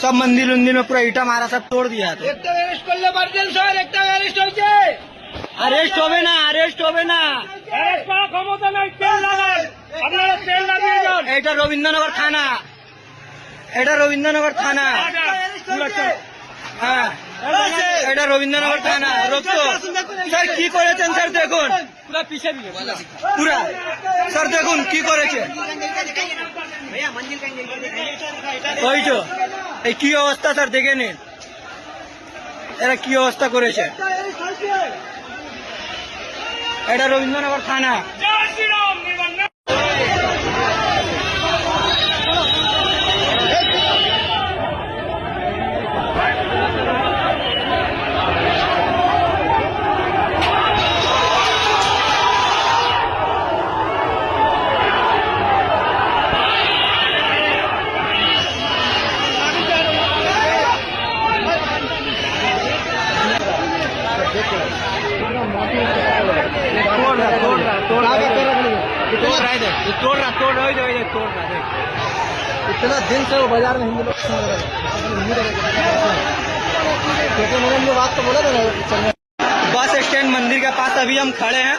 सब तोड़ दिया तो सब मंदिर उंदिर में पूरा ईटा मारा सब तोड़ दिया तो একটা অ্যারেস্ট করলে পারতেন স্যার একটা অ্যারেস্ট হয়েছে अरेस्ट होवे ना अरेस्ट होवे ना অ্যারেস্ট করার ক্ষমতা নাই তেল লাগান আপনারা তেল লাগিয়ে যান এটা রবীন্দ্রনগর থানা এটা রবীন্দ্রনগর থানা হ্যাঁ এটা রবীন্দ্রনগর থানা রক্ত স্যার কি করেছেন স্যার দেখুন পুরা পিছে দিয়ে পুরা স্যার দেখুন কি করেছে ওই তো এই কি অবস্থা স্যার দেখে নিন এরা কি অবস্থা করেছে এটা রবীন্দ্রনগর থানা रहा है इधर। तोड़ रहा तोड़ रहा है इधर, इधर तोड़ रहा देख। इतना दिन से वो बाज़ार में हिंदू लोग सुन रहे हिंदू लोग क्योंकि मैंने इनको बात तो बोला था ना बस स्टैंड मंदिर के पास अभी हम खड़े हैं।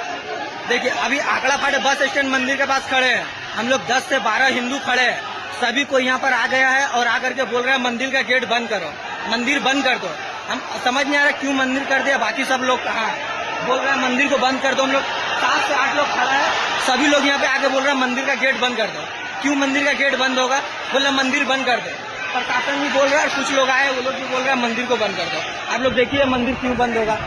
देखिए अभी आंकड़ा फाटे बस स्टैंड मंदिर के पास खड़े हैं। हम लोग 10 से 12 हिंदू खड़े हैं। सभी को यहाँ पर आ गया है और आकर के बोल रहे हैं मंदिर का गेट बंद करो। मंदिर बंद कर दो। हम समझ नहीं आ रहा क्यों मंदिर कर दिया बाकी सब लोग कहाँ बोल रहे हैं मंदिर को बंद कर दो हम लोग। सात से आठ लोग खड़ा है सभी लोग यहाँ पे आके बोल रहे हैं मंदिर का गेट बंद कर दो क्यों मंदिर का गेट बंद होगा बोल रहे हैं मंदिर बंद कर दो प्रशासन भी बोल रहा है और कुछ लोग आए वो लोग भी बोल रहे हैं मंदिर को बंद कर दो आप लोग देखिए मंदिर क्यों बंद होगा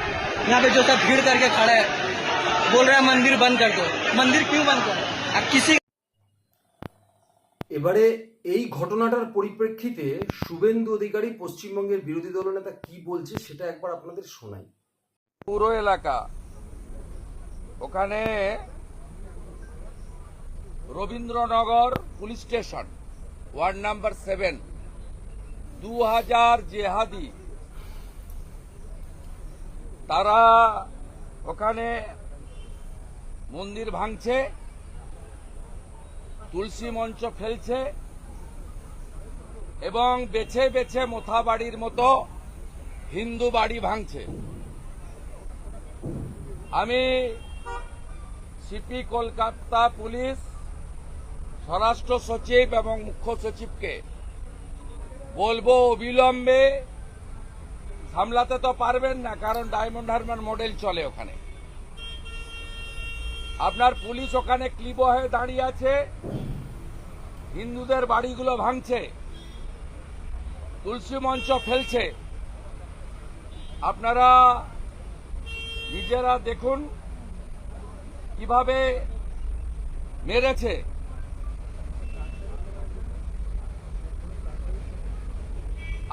यहाँ पे जो सब भीड़ करके खड़े हैं बोल रहे हैं मंदिर बंद कर दो मंदिर क्यों बंद करो अब किसी এবারে এই ঘটনাটার পরিপ্রেক্ষিতে শুভেন্দু অধিকারী পশ্চিমবঙ্গের বিরোধী দলনেতা কি বলছে সেটা একবার আপনাদের শোনাই পুরো এলাকা ওখানে Rabindranagar police station, ward number seven দু হাজার জেহাদি। তারা ওখানে মন্দির ভাঙছে, তুলসী মঞ্চ ফেলছে, এবং বেছে বেছে মোথা বাড়ির মতো হিন্দু বাড়ি ভাঙছে। আমি সিপি কলকাতা পুলিশ, স্বরাষ্ট্র সচিব এবং মুখ্য সচিবকে। বলব অবিলম্বে, সামলাতে তো পারবেন না, কারণ ডায়মন্ড হারবার মডেল চলে ওখানে। আপনার পুলিশ ওখানে ক্লিব হয়ে দাঁড়িয়ে আছে, হিন্দুদের বাড়িগুলো ভাঙছে, তুলসী মঞ্চ ফেলছে। আপনারা নিজেরা দেখুন। কীভাবে মেরেছে?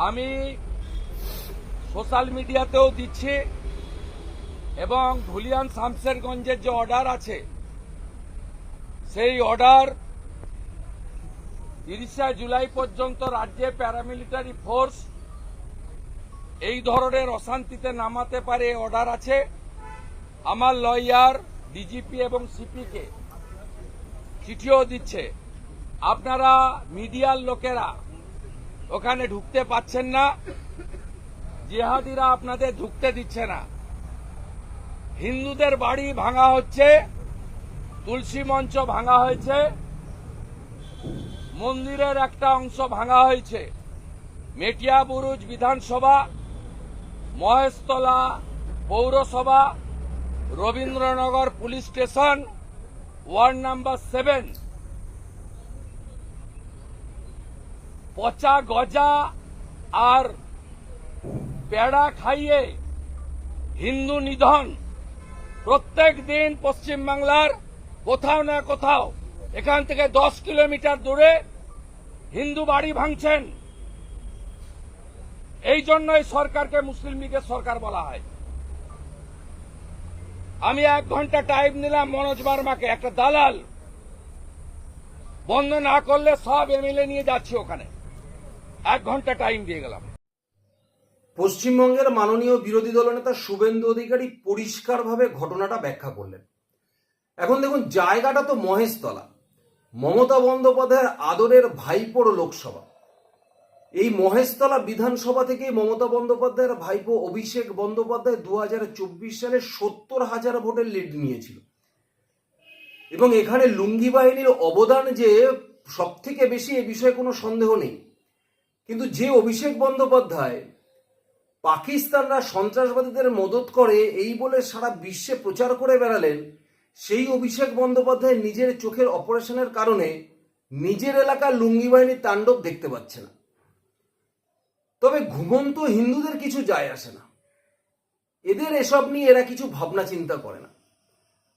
আমি সোশ্যাল মিডিয়াতেও দিচ্ছি এবং ধুলিয়ান শামসেরগঞ্জের যে অর্ডার আছে, সেই অর্ডার তিরিশে জুলাই পর্যন্ত রাজ্যে প্যারামিলিটারি ফোর্স এই ধরনের অশান্তিতে নামাতে পারে অর্ডার আছে। আমার লয়ার ডিজিপি এবং সিপিকে চিঠিও দিচ্ছে। আপনারা মিডিয়ার লোকেরা ওখানে ঢুকতে পাচ্ছেন না। জেহাদিরা আপনাদের ঢুকতে দিচ্ছে না। হিন্দুদের বাড়ি ভাঙা হচ্ছে, তুলসী মঞ্চ ভাঙা হয়েছে, মন্দিরের একটা অংশ ভাঙা হয়েছে। মেটিয়াবুরুজ বিধানসভা, মহেশতলা পৌরসভা Rabindranagar police station, ward number seven. পচা গজা আর পেড়া খাইয়ে হিন্দু নিধন। প্রত্যেক দিন পশ্চিমবাংলার কোথাও না কোথাও, এখান থেকে দশ কিলোমিটার দূরে হিন্দু বাড়ি ভাঙছেন। এই জন্যই সরকারকে মুসলিম লীগের সরকার বলা হয়। আমি এক ঘণ্টা টাইম নিলাম মনোজ বার্মাকে, একটা দালাল। বন্ধ না করলে সব এমএলএ নিয়ে যাচ্ছি ওখানে। এক ঘণ্টা টাইম দিয়ে গেলাম। পশ্চিমবঙ্গের মাননীয় বিরোধী দলনেতা শুভেন্দু অধিকারী পরিষ্কারভাবে ঘটনাটা ব্যাখ্যা করলেন। এখন দেখুন, জায়গাটা তো মহেশতলা। মমতা বন্দ্যোপাধ্যায়ের আদরের ভাইপোর লোকসভা। এই মহেশতলা বিধানসভা থেকে মমতা বন্দ্যোপাধ্যায়ের ভাইপো অভিষেক বন্দ্যোপাধ্যায় দু হাজার চব্বিশ সালে সত্তর হাজার ভোটের লিড নিয়েছিল। এবং এখানে লুঙ্গি বাহিনীর অবদান যে সব থেকে বেশি এ বিষয়ে কোনো সন্দেহ নেই। কিন্তু যে অভিষেক বন্দ্যোপাধ্যায় পাকিস্তানরা সন্ত্রাসবাদীদের মদত করে এই বলে সারা বিশ্বে প্রচার করে বেড়ালেন, সেই অভিষেক বন্দ্যোপাধ্যায় নিজের চোখের অপারেশনের কারণে নিজের এলাকার লুঙ্গি বাহিনীর তাণ্ডব দেখতে পাচ্ছে না। তবে ঘুমন্ত হিন্দুদের কিছু যায় আসে না। এদের এসব নিয়ে এরা কিছু ভাবনা চিন্তা করে না।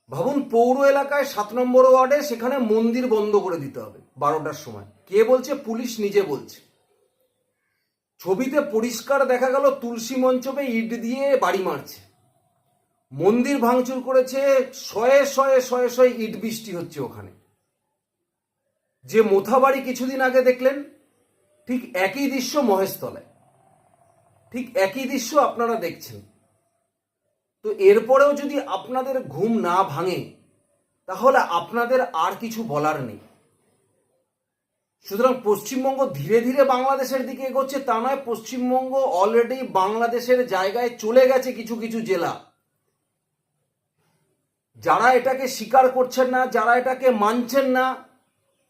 ভাবুন, পৌর এলাকায় সাত নম্বর ওয়ার্ডে সেখানে মন্দির বন্ধ করে দিতে হবে বারোটার সময়। কে বলছে? পুলিশ নিজে বলছে। ছবিতে পরিষ্কার দেখা গেল, তুলসী মঞ্চপে ইট দিয়ে বাড়ি মারছে। মন্দির ভাঙচুর করেছে, শয়ে শয়ে শয়ে শয়ে ইট বৃষ্টি হচ্ছে ওখানে। যে মোথাবাড়ি কিছুদিন আগে দেখলেন, ঠিক একই দৃশ্য মহেশতলায়। ঠিক একই দৃশ্য আপনারা দেখছেন। তো এরপরেও যদি আপনাদের ঘুম না ভাঙে, তাহলে আপনাদের আর কিছু বলার নেই। সুতরাং পশ্চিমবঙ্গ ধীরে ধীরে বাংলাদেশের দিকে এগোচ্ছে, তা নয়, পশ্চিমবঙ্গ অলরেডি বাংলাদেশের জায়গায় চলে গেছে কিছু কিছু জেলা। যারা এটাকে স্বীকার করছেন না, যারা এটাকে মানছেন না,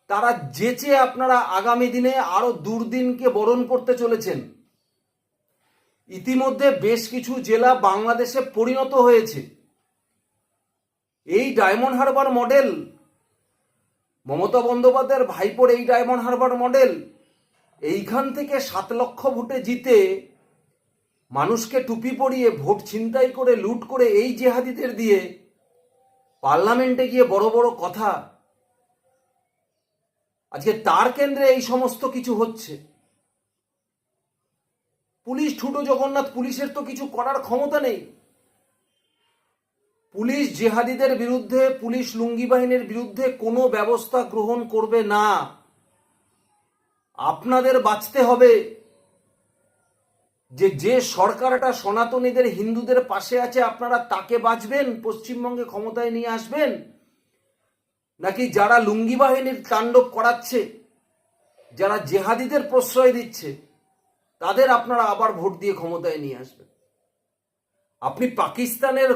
তারা যেচে আপনারা আগামী দিনে আরও দুর্দিনকে বরণ করতে চলেছেন। ইতিমধ্যে বেশ কিছু জেলা বাংলাদেশে পরিণত হয়েছে। এই ডায়মন্ড হারবার মডেল, মমতা বন্দ্যোপাধ্যায়ের ভাইপোর এই ডায়মন্ড হারবার মডেল, এইখান থেকে সাত লক্ষ ভোটে জিতে মানুষকে টুপি পরিয়ে ভোট ছিনতাই করে, লুট করে এই জেহাদিদের দিয়ে পার্লামেন্টে গিয়ে বড় বড় কথা। আজকে তার কেন্দ্রে এই সমস্ত কিছু হচ্ছে। পুলিশ ঠুটো জগন্নাথ, পুলিশের তো কিছু করার ক্ষমতা নেই। পুলিশ জেহাদিদের বিরুদ্ধে, পুলিশ লুঙ্গি বাহিনীর বিরুদ্ধে কোনো ব্যবস্থা গ্রহণ করবে না। আপনাদের বাঁচতে হবে। যে যে সরকারটা সনাতনীদের, হিন্দুদের পাশে আছে, আপনারা তাকে বাঁচবেন? পশ্চিমবঙ্গে ক্ষমতায় নিয়ে আসবেন? নাকি যারা লুঙ্গি বাহিনীর তাণ্ডব করাচ্ছে, যারা জেহাদিদের প্রশ্রয় দিচ্ছে তাদের আপনারা আবার ভোট দিয়ে ক্ষমতায় নিয়ে আসবেন। আপনি পাকিস্তানের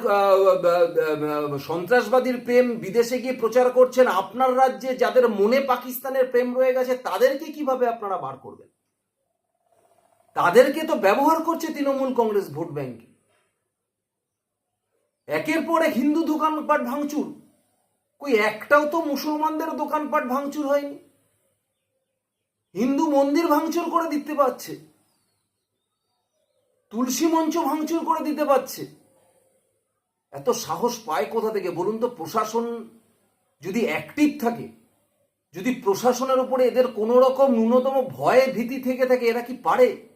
সন্ত্রাসবাদীর প্রেম বিদেশে গিয়ে প্রচার করছেন, আপনার রাজ্যে যাদের মনে পাকিস্তানের প্রেম রয়ে গেছে, তাদেরকে কীভাবে আপনারা বার করবেন? তাদেরকে তো ব্যবহার করছে তৃণমূল কংগ্রেস ভোট ব্যাংকে। একের পর হিন্দু দোকানপাট ভাঙচুর। কই, একটাও তো মুসলমানদের দোকানপাট ভাঙচুর হয়নি। হিন্দু মন্দির ভাঙচুর করে দিতে পারছে। তুলসী মঞ্চ ভাঙচুর করে দিতে পারছে। এত সাহস পায় কোথা থেকে? বলুন তো, প্রশাসন যদি অ্যাক্টিভ থাকে, যদি প্রশাসনের উপরে এদের কোনো রকম ন্যূনতম ভয়ে ভীতি থেকে থাকে, এরা কি পারে?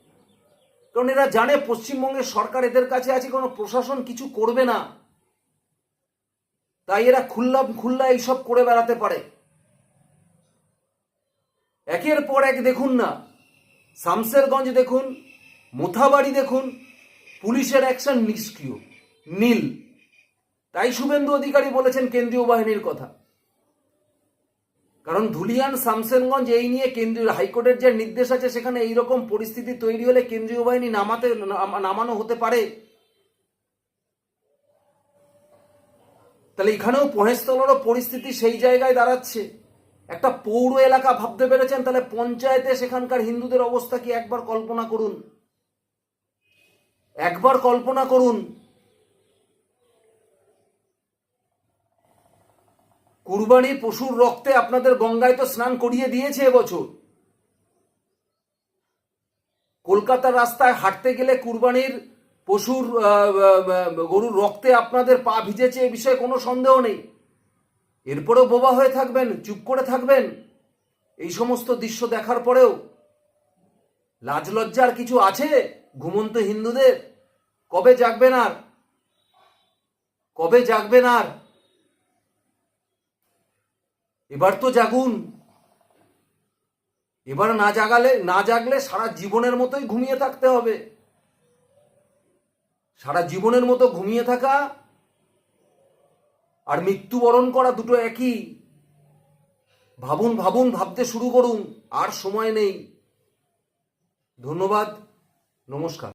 কারণ এরা জানে পশ্চিমবঙ্গের সরকার এদের কাছে আছে, কোনো প্রশাসন কিছু করবে না। তাই এরা খুল্লা খুল্লা এইসব করে বেড়াতে পারে। একের পর এক দেখুন না। শামসেরগঞ্জ দেখুন মোথাবাড়ি দেখুন, পুলিশের অ্যাকশন নিষ্ক্রিয়, নীল। তাই শুভেন্দু অধিকারী বলেছেন কেন্দ্রীয় বাহিনীর কথা। কারণ ধুলিয়ান শামসেরগঞ্জ এই নিয়ে কেন্দ্রীয় হাইকোর্টের যে নির্দেশ আছে, সেখানে এই রকম পরিস্থিতি তৈরি হলে কেন্দ্রীয় বাহিনী নামাতে, নাম- নামানো হতে পারে। তাহলে এখানেও মহেশতলারও পরিস্থিতি সেই জায়গায় দাঁড়াচ্ছে। একটা পৌর এলাকা ভাবতে পেরেছেন, তাহলে পঞ্চায়েতে সেখানকার হিন্দুদের অবস্থা কি একবার কল্পনা করুন? একবার কল্পনা করুন। কুরবানির পশুর রক্তে আপনাদের গঙ্গায় তো স্নান করিয়ে দিয়েছে এবছর। কলকাতার রাস্তায় হাঁটতে গেলে কুরবানির পশুর গরুর রক্তে আপনাদের পা ভিজেছে এ বিষয়ে কোনো সন্দেহ নেই। এরপরেও বোবা হয়ে থাকবেন, চুপ করে থাকবেন, এই সমস্ত দৃশ্য দেখার পরেও। লাজ লজ্জার কিছু আছে? ঘুমন্ত হিন্দুদের? কবে জাগবেন আর? কবে জাগবেন আর? এবার তো জাগুন। এবার না জাগালে, না জাগলে সারা জীবনের মতোই ঘুমিয়ে থাকতে হবে। সারা জীবনের মতো ঘুমিয়ে থাকা আর মৃত্যুবরণ করা দুটো একই। ভাবুন ভাবুন, ভাবতে শুরু করুন, আর সময় নেই। ধন্যবাদ। নমস্কার।